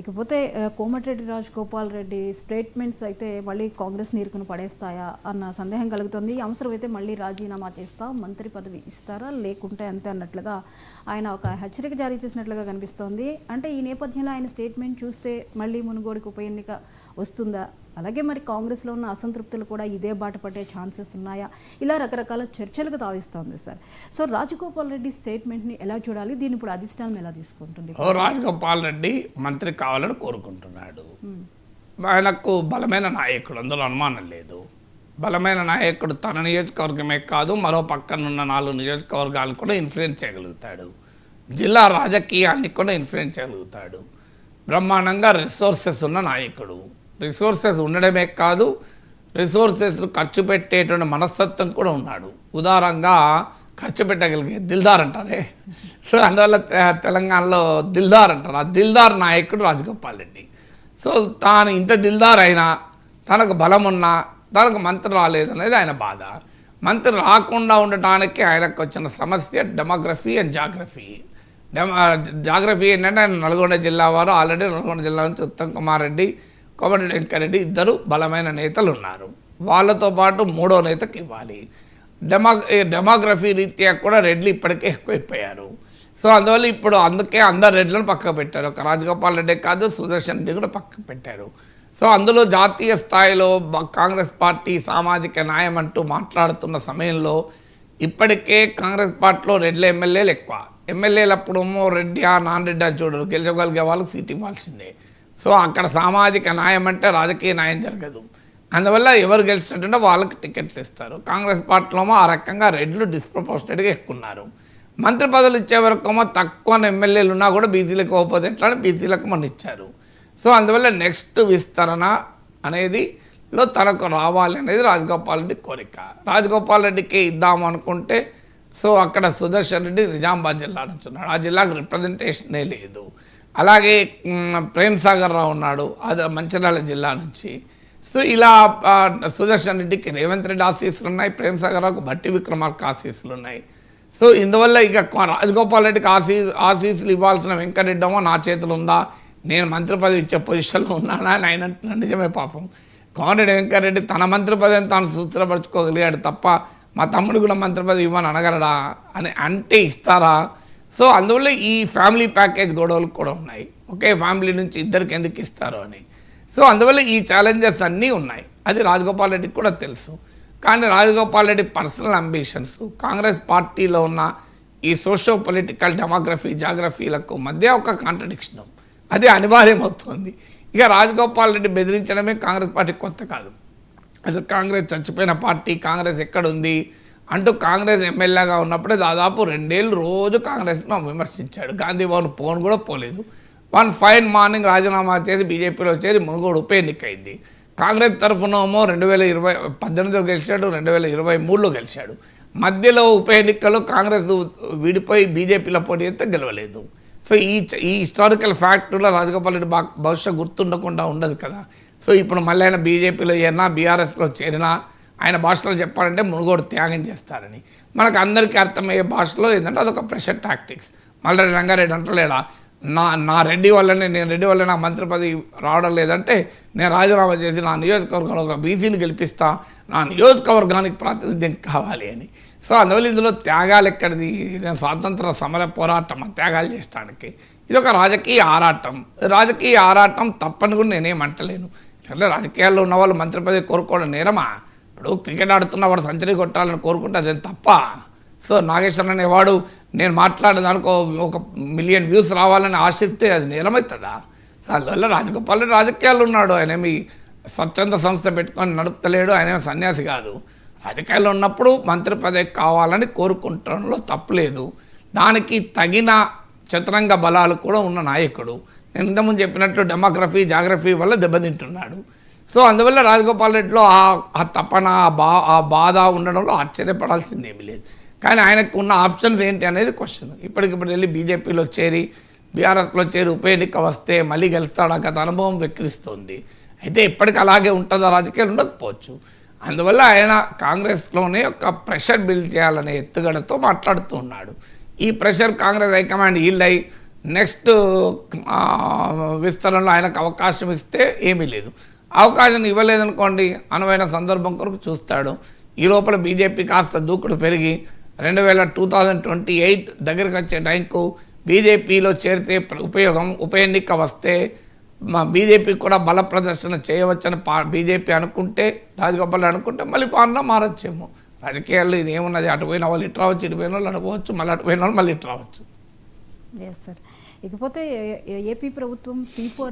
ఇకపోతే కోమటిరెడ్డి రాజగోపాల్ రెడ్డి స్టేట్మెంట్స్ అయితే మళ్ళీ కాంగ్రెస్ నీరుకును పడేస్తాయా అన్న సందేహం కలుగుతుంది. అవసరమైతే మళ్ళీ రాజీనామా చేస్తా మంత్రి పదవి ఇస్తారా లేకుంటే అంతే అన్నట్లుగా ఆయన ఒక హెచ్చరిక జారీ చేసినట్లుగా కనిపిస్తోంది. అంటే ఈ నేపథ్యంలో ఆయన స్టేట్మెంట్ చూస్తే మళ్ళీ మునుగోడికి ఉప ఎన్నిక వస్తుందా? అలాగే మరి కాంగ్రెస్లో ఉన్న అసంతృప్తులు కూడా ఇదే బాట పట్టే ఛాన్సెస్ ఉన్నాయా? ఇలా రకరకాల చర్చలకు తావిస్తోంది సార్. సో రాజగోపాల్ రెడ్డి స్టేట్మెంట్ని ఎలా చూడాలి? దీన్ని ఇప్పుడు అధిష్టానం ఎలా తీసుకుంటుంది? ఓ రాజగోపాల్ రెడ్డి మంత్రి కావాలని కోరుకుంటున్నాడు. ఆయనకు బలమైన నాయకుడు అందులో అనుమానం లేదు. బలమైన నాయకుడు తన నియోజకవర్గమే కాదు మరో పక్కనున్న నాలుగు నియోజకవర్గాలను కూడా ఇన్ఫ్లుయెన్స్ చేయగలుగుతాడు. జిల్లా రాజకీయాన్ని కూడా ఇన్ఫ్లుయెన్స్ చేయగలుగుతాడు. బ్రహ్మాండంగా రిసోర్సెస్ ఉన్న నాయకుడు. రిసోర్సెస్ ఉండడమే కాదు రిసోర్సెస్ ఖర్చు పెట్టేటువంటి మనస్తత్వం కూడా ఉన్నాడు. ఉదారంగా ఖర్చు పెట్టగలిగే దిల్దార్ అంటారే. సో అందువల్ల తెలంగాణలో దిల్దార్ అంటారు. ఆ దిల్దార్ నాయకుడు రాజగోపాల్ రెడ్డి. సో తాను ఇంత దిల్దార్ అయినా తనకు బలం ఉన్నా తనకు మంత్రి రాలేదనేది ఆయన బాధ. మంత్రి రాకుండా ఉండటానికి ఆయనకు వచ్చిన సమస్య demography and geography. Demo geography ఏంటంటే ఆయన నల్గొండ జిల్లా వారు ఆల్రెడీ నల్గొండ జిల్లా నుంచి ఉత్తమ్ కుమార్ రెడ్డి కోమటిరెడ్డి వెంకరెడ్డి ఇద్దరు బలమైన నేతలు ఉన్నారు వాళ్ళతో పాటు మూడో నేతకి ఇవ్వాలి. డెమో డెమోగ్రఫీ రీత్యా కూడా రెడ్లు ఇప్పటికే ఎక్కువైపోయారు. సో అందువల్ల ఇప్పుడు అందుకే అందరు రెడ్లను పక్కకు పెట్టారు. ఒక రాజగోపాల్ రెడ్డి కాదు సుదర్శన్ రెడ్డి కూడా పక్క పెట్టారు. సో అందులో జాతీయ స్థాయిలో కాంగ్రెస్ పార్టీ సామాజిక న్యాయం అంటూ మాట్లాడుతున్న సమయంలో ఇప్పటికే కాంగ్రెస్ పార్టీలో రెడ్ల ఎమ్మెల్యేలు ఎక్కువ. ఎమ్మెల్యేలు అప్పుడేమో రెడ్డి ఆ నాన్ రెడ్డి చూడరు. గెలవగలిగే వాళ్ళకి సీట్ ఇవ్వాల్సిందే. సో అక్కడ సామాజిక న్యాయం అంటే రాజకీయ న్యాయం జరగదు. అందువల్ల ఎవరు గెలిచినట్టుంటే వాళ్ళకి టికెట్లు ఇస్తారు కాంగ్రెస్ పార్టీలోమో ఆ రకంగా రెడ్లు డిస్ప్రపోర్షనెట్గా ఎక్కున్నారు మంత్రి పదవులు ఇచ్చే వరకేమో తక్కువ ఎమ్మెల్యేలు ఉన్నా కూడా బీసీలకు పోతే ఎట్లా అని బీసీలకు మొన్న ఇచ్చారు. సో అందువల్ల నెక్స్ట్ విస్తరణ అనేది లో తనకు రావాలి అనేది రాజగోపాల్ రెడ్డి కోరిక. రాజగోపాల్ రెడ్డికి ఇద్దాం అనుకుంటే సో అక్కడ సుదర్శన్ రెడ్డి నిజామాబాద్ జిల్లా నుంచి ఉన్నాడు. ఆ జిల్లాకు రిప్రజెంటేషనే లేదు. అలాగే ప్రేమ్ సాగర్ రావు ఉన్నాడు అది మంచిర్యాల జిల్లా నుంచి. సో ఇలా సుదర్శన్ రెడ్డికి రేవంత్ రెడ్డి ఆశీస్సులు ఉన్నాయి ప్రేమ్ సాగర్ రావుకు భట్టి విక్రమార్క ఆశీస్సులు ఉన్నాయి. సో ఇందువల్ల ఇక రాజగోపాల్ రెడ్డికి ఆశీ ఆశీస్సులు ఇవ్వాల్సిన వెంకటరెడ్డమో నా చేతులు ఉందా? నేను మంత్రి పదవి ఇచ్చే పొజిషన్లో ఉన్నానా? అని ఆయన నిజమే పాపం. కోమరెడ్డి వెంకటరెడ్డి తన మంత్రి పదవిని తాను సూత్రపరచుకోగలిగాడు తప్ప మా తమ్ముడు కూడా మంత్రి పదవి ఇవ్వని అనగలడా అని అంటే ఇస్తారా? సో అందువల్ల ఈ ఫ్యామిలీ ప్యాకేజ్ గొడవలు కూడా ఉన్నాయి. ఒకే ఫ్యామిలీ నుంచి ఇద్దరికి ఎందుకు ఇస్తారు అని. సో అందువల్ల ఈ ఛాలెంజెస్ అన్నీ ఉన్నాయి. అది రాజగోపాల్ రెడ్డికి కూడా తెలుసు. కానీ రాజగోపాల్ రెడ్డి పర్సనల్ అంబిషన్స్ కాంగ్రెస్ పార్టీలో ఉన్న ఈ సోషో పొలిటికల్ డెమోగ్రఫీ జాగ్రఫీలకు మధ్య ఒక కాంట్రడిక్షన్ అది అనివార్యమవుతుంది. ఇక రాజగోపాల్ రెడ్డి బెదిరించడమే కాంగ్రెస్ పార్టీ కొత్త కాదు. అసలు కాంగ్రెస్ చచ్చిపోయిన పార్టీ కాంగ్రెస్ ఎక్కడుంది? అంటూ కాంగ్రెస్ ఎమ్మెల్యేగా ఉన్నప్పుడే దాదాపు రెండేళ్ళు రోజు కాంగ్రెస్ను విమర్శించాడు. గాంధీ భవన్ ఫోన్ కూడా పోలేదు. వన్ ఫైన్ మార్నింగ్ రాజీనామా చేసి బీజేపీలో చేరి మునుగోడు ఉప ఎన్నికైంది. కాంగ్రెస్ తరఫునేమో రెండు వేల ఇరవై పద్దెనిమిదిలో గెలిచాడు రెండు వేల ఇరవై మూడులో గెలిచాడు. మధ్యలో ఉప ఎన్నికలో కాంగ్రెస్ విడిపోయి బీజేపీలో పోటీ చేస్తే గెలవలేదు. సో ఈ ఈ హిస్టారికల్ ఫ్యాక్టర్లో రాజగోపాల్ రెడ్డి బహుశా గుర్తుండకుండా ఉండదు కదా. సో ఇప్పుడు మళ్ళీ ఆయన బీజేపీలో చేరినా బీఆర్ఎస్లో చేరినా ఆయన భాషలో చెప్పాలంటే మునుగోడు త్యాగం చేస్తారని. మనకు అందరికీ అర్థమయ్యే భాషలో ఏంటంటే అదొక ప్రెషర్ టాక్టిక్స్ మళ్ళీ రంగారెడ్డి అంటలేడా? నా నా రెడ్డి వల్లనే నేను రెడ్డి వల్ల నా మంత్రి పదవి రావడం లేదంటే నేను రాజీనామా చేసి నా నియోజకవర్గంలో ఒక బీసీని గెలిపిస్తా నా నియోజకవర్గానికి ప్రాతినిధ్యం కావాలి అని. సో అందువల్ల ఇందులో త్యాగాలు ఎక్కడిది? ఇది స్వాతంత్ర సమర పోరాటం త్యాగాలు చేయడానికి ఇది ఒక రాజకీయ ఆరాటం. రాజకీయ ఆరాటం తప్పని కూడా నేనేమంటలేను సరే రాజకీయాల్లో ఉన్న వాళ్ళు మంత్రి పదవి కోరుకోవడం నేరమా? ఇప్పుడు క్రికెట్ ఆడుతున్న వాడు సెంచరీ కొట్టాలని కోరుకుంటే అదేం తప్ప. సో నాగేశ్వరన్ అనేవాడు నేను మాట్లాడదానికో ఒక మిలియన్ వ్యూస్ రావాలని ఆశిస్తే అది నేరమవుతుందా? సో అందువల్ల రాజగోపాల్ రాజకీయాలు ఉన్నాడు. ఆయన ఏమి స్వచ్ఛంద సంస్థ పెట్టుకొని నడుపుతలేడు. ఆయన సన్యాసి కాదు. రాజకీయాల్లో ఉన్నప్పుడు మంత్రి పదవి కావాలని కోరుకుంటడంలో తప్పులేదు. దానికి తగిన చతురంగ బలాలు కూడా ఉన్న నాయకుడు. నేను ఇంతకుముందు చెప్పినట్టు డెమోగ్రఫీ జాగ్రఫీ వల్ల దెబ్బతింటున్నాడు. సో అందువల్ల రాజగోపాల్ రెడ్డిలో ఆ ఆ తపన ఆ బా ఆ బాధ ఉండడంలో ఆశ్చర్యపడాల్సింది ఏమీ లేదు. కానీ ఆయనకు ఉన్న ఆప్షన్స్ ఏంటి అనేది క్వశ్చన్ ఇప్పటికిప్పుడు వెళ్ళి బీజేపీలో చేరి బీఆర్ఎస్లో చేరి ఉప ఎన్నిక వస్తే మళ్ళీ గెలుస్తాడా గత అనుభవం వెక్కిరిస్తుంది. అయితే ఇప్పటికి అలాగే ఉంటుందా? రాజకీయాలు ఉండకపోవచ్చు. అందువల్ల ఆయన కాంగ్రెస్లోనే ఒక ప్రెషర్ బిల్డ్ చేయాలనే ఎత్తుగడతో మాట్లాడుతూ ఉన్నాడు. ఈ ప్రెషర్ కాంగ్రెస్ హైకమాండ్ ఈళ్ళై నెక్స్ట్ విస్తరణలో ఆయనకు అవకాశం ఇస్తే ఏమీ లేదు. అవకాశం ఇవ్వలేదనుకోండి అనువైన సందర్భం కొరకు చూస్తాడు. ఈ లోపల బీజేపీ కాస్త దూకుడు పెరిగి రెండు వేల టూ థౌజండ్ ట్వంటీ ఎయిట్ దగ్గరికి వచ్చే టైంకు బీజేపీలో చేరితే ఉపయోగం ఉప ఎన్నిక వస్తే మా బీజేపీ కూడా బల ప్రదర్శన చేయవచ్చని పా బీజేపీ అనుకుంటే రాజగోపాల్ అనుకుంటే మళ్ళీ పాలన మారచ్చేమో. రాజకీయాల్లో ఇది ఏమున్నది? అటు పోయిన వాళ్ళు ఇటు రావచ్చు ఇటు పోయిన వాళ్ళు అడగవచ్చు మళ్ళీ అటు పోయిన వాళ్ళు మళ్ళీ ఇటు రావచ్చు. ఎస్ ఇకపోతే ఏ- ఏపీ ప్రభుత్వం పీ ఫోర్